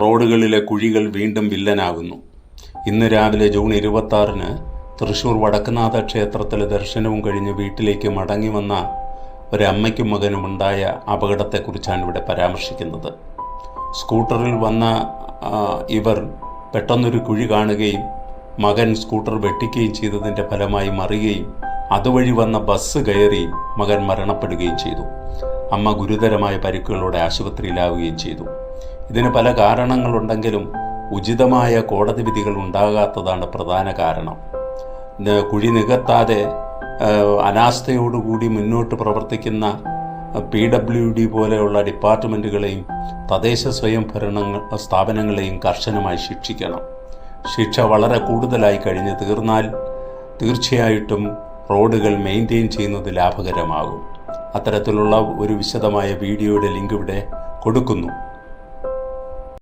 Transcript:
റോഡുകളിലെ കുഴികൾ വീണ്ടും വില്ലനാകുന്നു. ഇന്ന് രാവിലെ ജൂൺ ഇരുപത്താറിന് തൃശൂർ വടക്കുനാഥ ക്ഷേത്രത്തിലെ ദർശനവും കഴിഞ്ഞ് വീട്ടിലേക്ക് മടങ്ങി വന്ന ഒരമ്മയ്ക്കും മകനും ഉണ്ടായ അപകടത്തെക്കുറിച്ചാണ് ഇവിടെ പരാമർശിക്കുന്നത്. സ്കൂട്ടറിൽ വന്ന ഇവർ പെട്ടെന്നൊരു കുഴി കാണുകയും മകൻ സ്കൂട്ടർ വെട്ടിക്കുകയും ചെയ്തതിന്റെ ഫലമായി മറിയുകയും അതുവഴി വന്ന ബസ് കയറി മകൻ മരണപ്പെടുകയും ചെയ്തു. അമ്മ ഗുരുതരമായ പരിക്കുകളോടെ ആശുപത്രിയിലാവുകയും ചെയ്തു. ഇതിന് പല കാരണങ്ങളുണ്ടെങ്കിലും ഉചിതമായ കോടതി വിധികൾ ഉണ്ടാകാത്തതാണ് പ്രധാന കാരണം. കുഴി നികത്താതെ അനാസ്ഥയോടുകൂടി മുന്നോട്ട് പ്രവർത്തിക്കുന്ന പി ഡബ്ല്യു ഡി പോലെയുള്ള ഡിപ്പാർട്ട്മെന്റുകളെയും തദ്ദേശ സ്വയംഭരണങ്ങൾ സ്ഥാപനങ്ങളെയും കർശനമായി ശിക്ഷിക്കണം. ശിക്ഷ വളരെ കൂടുതലായി കഴിഞ്ഞ് തീർന്നാൽ തീർച്ചയായിട്ടും റോഡുകൾ മെയിന്റെയിൻ ചെയ്യുന്നത് ലാഭകരമാകും. അത്തരത്തിലുള്ള ഒരു വിശദമായ വീഡിയോയുടെ ലിങ്ക് ഇവിടെ കൊടുക്കുന്നു.